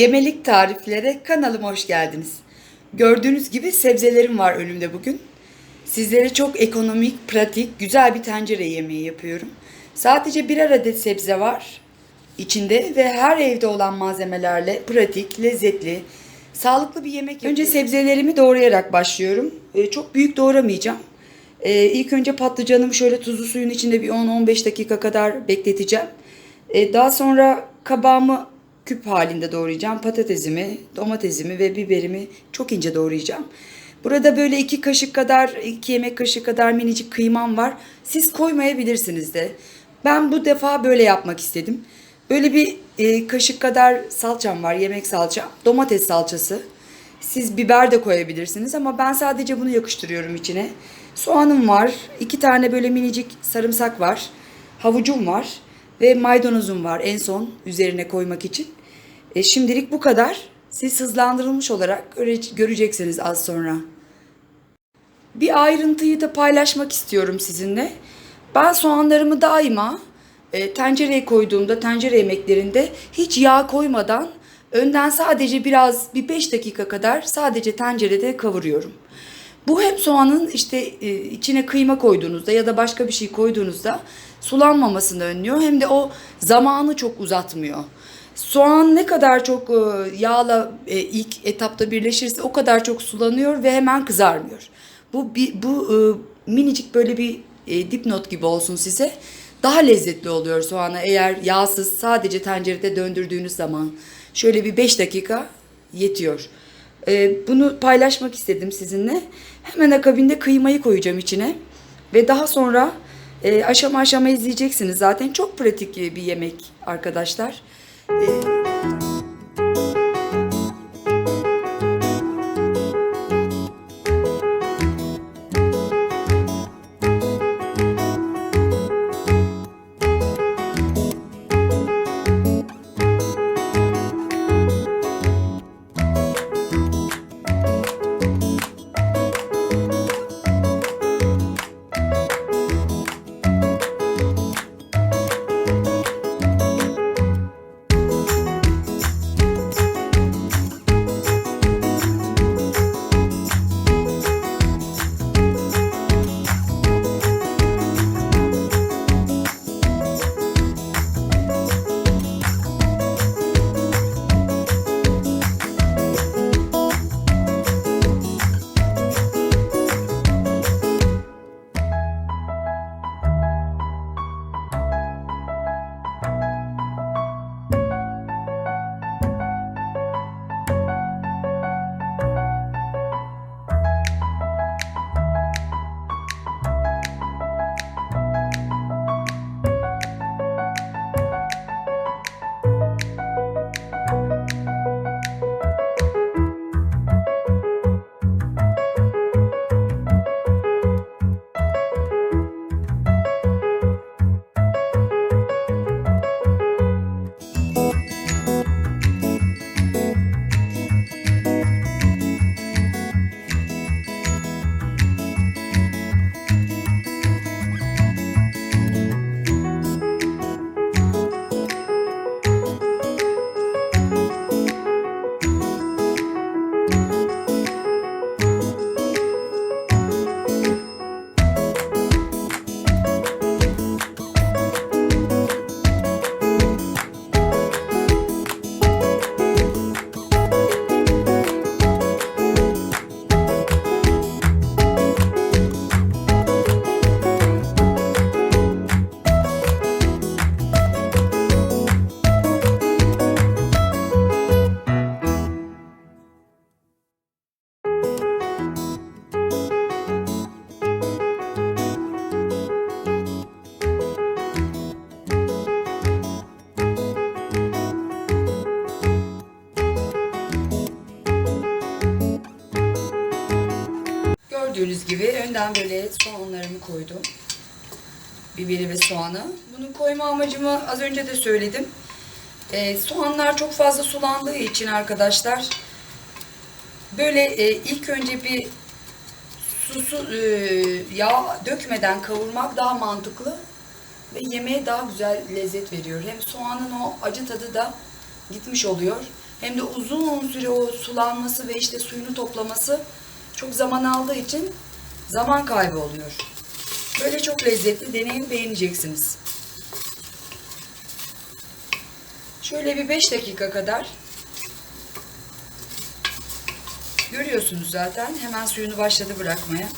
Yemelik tariflere kanalıma hoş geldiniz. Gördüğünüz gibi sebzelerim var önümde bugün. Sizlere çok ekonomik, pratik, güzel bir tencere yemeği yapıyorum. Sadece birer adet sebze var içinde ve her evde olan malzemelerle pratik, lezzetli, sağlıklı bir yemek yapıyorum. Önce sebzelerimi doğrayarak başlıyorum. Ee, çok büyük doğramayacağım. Ee, ilk önce patlıcanımı şöyle tuzlu suyun içinde bir 10-15 dakika kadar bekleteceğim. Ee, daha sonra kabağımı küp halinde doğrayacağım. Patatesimi, domatesimi ve biberimi çok ince doğrayacağım. Burada böyle iki kaşık kadar, iki yemek kaşığı kadar minicik kıymam var. Siz koymayabilirsiniz de. Ben bu defa böyle yapmak istedim. Böyle bir e, kaşık kadar salçam var, yemek salçam. Domates salçası. Siz biber de koyabilirsiniz ama ben sadece bunu yakıştırıyorum içine. Soğanım var, iki tane böyle minicik sarımsak var. Havucum var ve maydanozum var en son üzerine koymak için. E, şimdilik bu kadar. Siz hızlandırılmış olarak göre- göreceksiniz az sonra. Bir ayrıntıyı da paylaşmak istiyorum sizinle. Ben soğanlarımı daima e, tencereye koyduğumda tencere yemeklerinde hiç yağ koymadan önden sadece biraz bir 5 dakika kadar sadece tencerede kavuruyorum. Bu hem soğanın işte e, içine kıyma koyduğunuzda ya da başka bir şey koyduğunuzda sulanmamasını önlüyor hem de o zamanı çok uzatmıyor. Soğan ne kadar çok e, yağla e, ilk etapta birleşirse o kadar çok sulanıyor ve hemen kızarmıyor. Bu bir, bu minicik böyle bir dipnot gibi olsun size. Daha lezzetli oluyor soğanı eğer yağsız sadece tencerede döndürdüğünüz zaman. Şöyle bir 5 dakika yetiyor. E, bunu paylaşmak istedim sizinle. Hemen akabinde kıymayı koyacağım içine. Ve daha sonra e, aşama aşama izleyeceksiniz zaten. Çok pratik bir yemek arkadaşlar. E, gibi önden böyle soğanlarımı koydum. Biberi ve soğanı. Bunu koyma amacımı az önce de söyledim. Ee, soğanlar çok fazla sulandığı için arkadaşlar böyle e, ilk önce bir su, su e, yağ dökmeden kavurmak daha mantıklı ve yemeğe daha güzel lezzet veriyor. Hem soğanın o acı tadı da gitmiş oluyor. Hem de uzun süre o sulanması ve işte suyunu toplaması çok zaman aldığı için zaman kaybı oluyor. Böyle çok lezzetli. Deneyin beğeneceksiniz. Şöyle bir 5 dakika kadar görüyorsunuz zaten. Hemen suyunu başladı bırakmaya.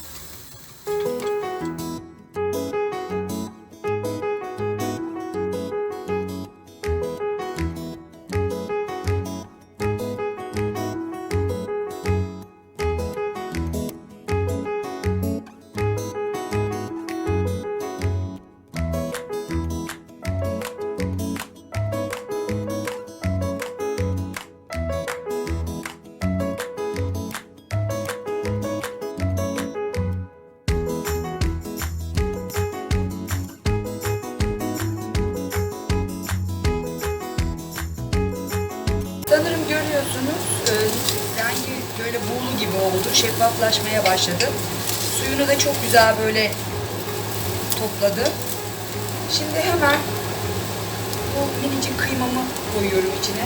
Böyle buğulu gibi oldu. Şeffaflaşmaya başladı. Suyunu da çok güzel böyle topladı. Şimdi hemen bu minicik kıymamı koyuyorum içine.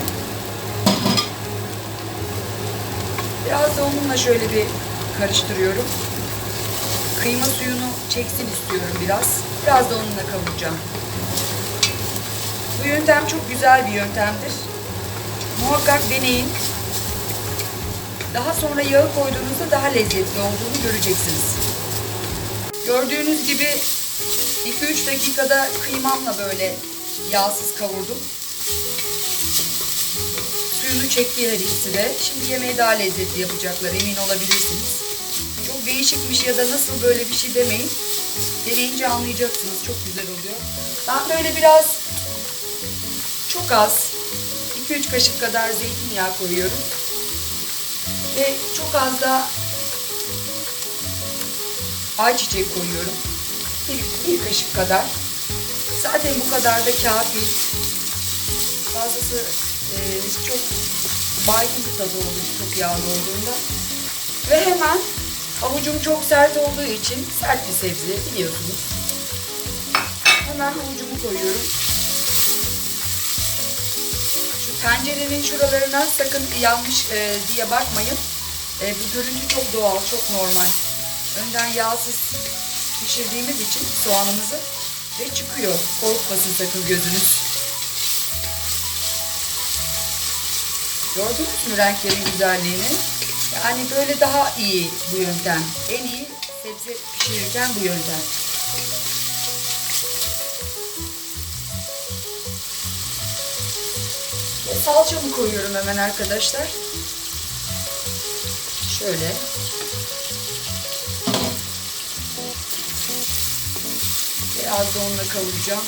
Biraz da onunla şöyle bir karıştırıyorum. Kıyma suyunu çeksin istiyorum biraz. Biraz da onunla kavuracağım. Bu yöntem çok güzel bir yöntemdir. Muhakkak deneyin. Daha sonra yağı koyduğunuzda daha lezzetli olduğunu göreceksiniz. Gördüğünüz gibi 2-3 dakikada kıymamla böyle yağsız kavurdum. Suyunu çekti her ikisi de. Şimdi yemeği daha lezzetli yapacaklar emin olabilirsiniz. Çok değişikmiş ya da nasıl böyle bir şey demeyin. Deneyince anlayacaksınız. Çok güzel oluyor. Ben böyle biraz çok az 2-3 kaşık kadar zeytinyağı koyuyorum. Ve çok az da ayçiçek koyuyorum. Bir, bir kaşık kadar. Zaten bu kadar da kafi. Fazlası e, çok baygın bir tadı olur çok yağlı olduğunda. Ve hemen havucum çok sert olduğu için sert bir sebze biliyorsunuz. Hemen havucumu koyuyorum. Tencerenin şuralarına sakın yanmış e, diye bakmayın. E, bu görüntü çok doğal, çok normal. Önden yağsız pişirdiğimiz için soğanımızı ve çıkıyor. Korkmasın sakın gözünüz. Gördünüz mü renklerin güzelliğini? Yani böyle daha iyi bu yöntem. En iyi sebze pişirirken bu yöntem. Ve salçamı koyuyorum hemen arkadaşlar. Şöyle. Biraz da onunla kavuracağım.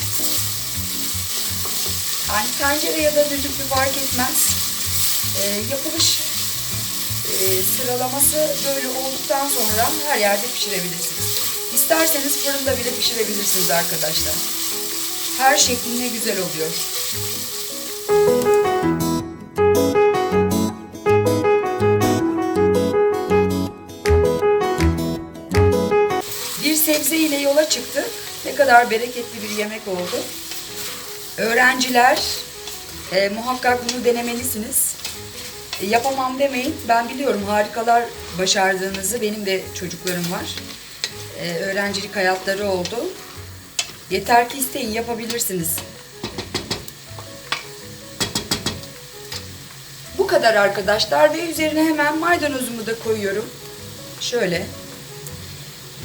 Yani tencere ya da düdüklü fark etmez. Ee, yapılış e, sıralaması böyle olduktan sonra her yerde pişirebilirsiniz. İsterseniz fırında bile pişirebilirsiniz arkadaşlar. Her şekline güzel oluyor. Yola çıktık. Ne kadar bereketli bir yemek oldu. Öğrenciler e, muhakkak bunu denemelisiniz. E, yapamam demeyin. Ben biliyorum harikalar başardığınızı. Benim de çocuklarım var. E, öğrencilik hayatları oldu. Yeter ki isteyin yapabilirsiniz. Bu kadar arkadaşlar ve üzerine hemen maydanozumu da koyuyorum. Şöyle.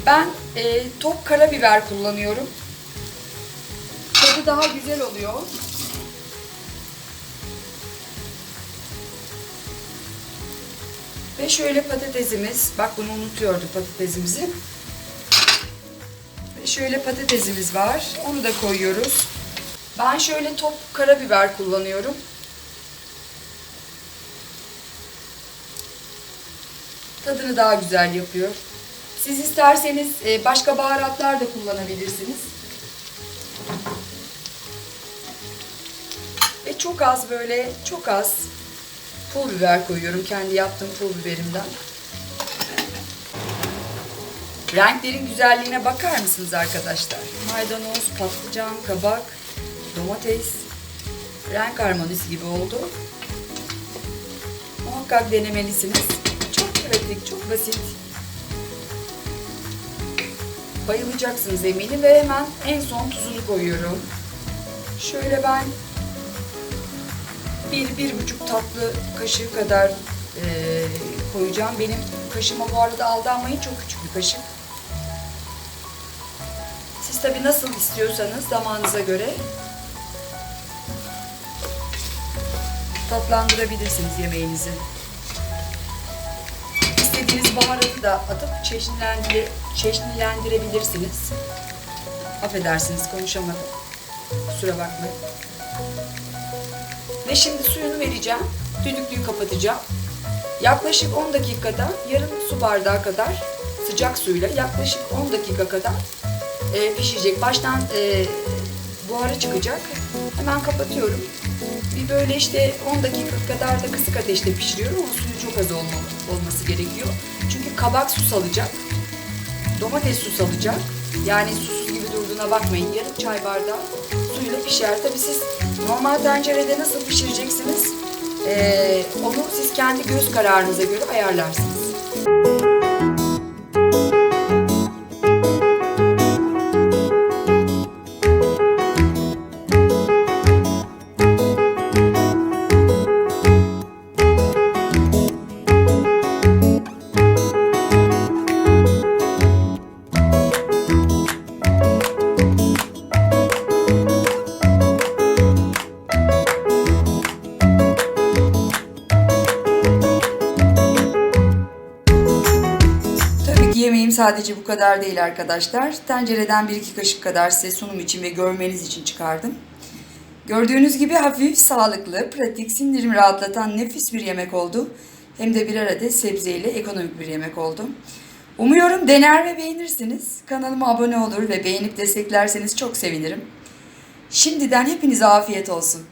Ben e, top karabiber kullanıyorum. Tadı daha güzel oluyor. Ve şöyle patatesimiz, bak bunu unutuyordu patatesimizi. Ve şöyle patatesimiz var. Onu da koyuyoruz. Ben şöyle top karabiber kullanıyorum. Tadını daha güzel yapıyor. Siz isterseniz e, başka baharatlar da kullanabilirsiniz. Ve çok az böyle, çok az pul biber koyuyorum. Kendi yaptığım pul biberimden. Renklerin güzelliğine bakar mısınız arkadaşlar? Maydanoz, patlıcan, kabak, domates. Renk harmonisi gibi oldu. muhakkak denemelisiniz. Çok pratik, çok basit. Bayılacaksınız eminim ve hemen en son tuzunu koyuyorum. Şöyle ben bir, bir buçuk tatlı kaşığı kadar eee, koyacağım. Benim kaşıma bu arada aldanmayın çok küçük bir kaşık. Siz tabi nasıl istiyorsanız zamanınıza göre tatlandırabilirsiniz yemeğinizi. İstediğiniz baharatı da atıp çeşnilendire, çeşnilendirebilirsiniz. Affedersiniz konuşamadım. Kusura bakmayın. Ve şimdi suyunu vereceğim. Düdüklüyü kapatacağım. Yaklaşık 10 dakikada yarım su bardağı kadar sıcak suyla yaklaşık 10 dakika kadar e, pişecek. Baştan e, buharı çıkacak. Hemen kapatıyorum. Bir böyle işte 10 dakika kadar da kısık ateşte pişiriyorum ama suyu çok az olmalı, gerekiyor. Çünkü kabak su salacak. Domates su salacak. Yani susuz gibi durduğuna bakmayın. Yarım çay bardağı suyla pişer. Tabii siz normal tencerede nasıl pişireceksiniz? Ee, onu siz kendi göz kararınıza göre ayarlarsınız. Sadece bu kadar değil arkadaşlar. Tencereden bir iki kaşık kadar size sunum için ve görmeniz için çıkardım. Gördüğünüz gibi hafif, sağlıklı, pratik, sindirimi rahatlatan nefis bir yemek oldu. Hem de bir arada sebzeyle ekonomik bir yemek oldu. Umuyorum dener ve beğenirsiniz. Kanalıma abone olur ve beğenip desteklerseniz çok sevinirim. Şimdiden hepinize afiyet olsun.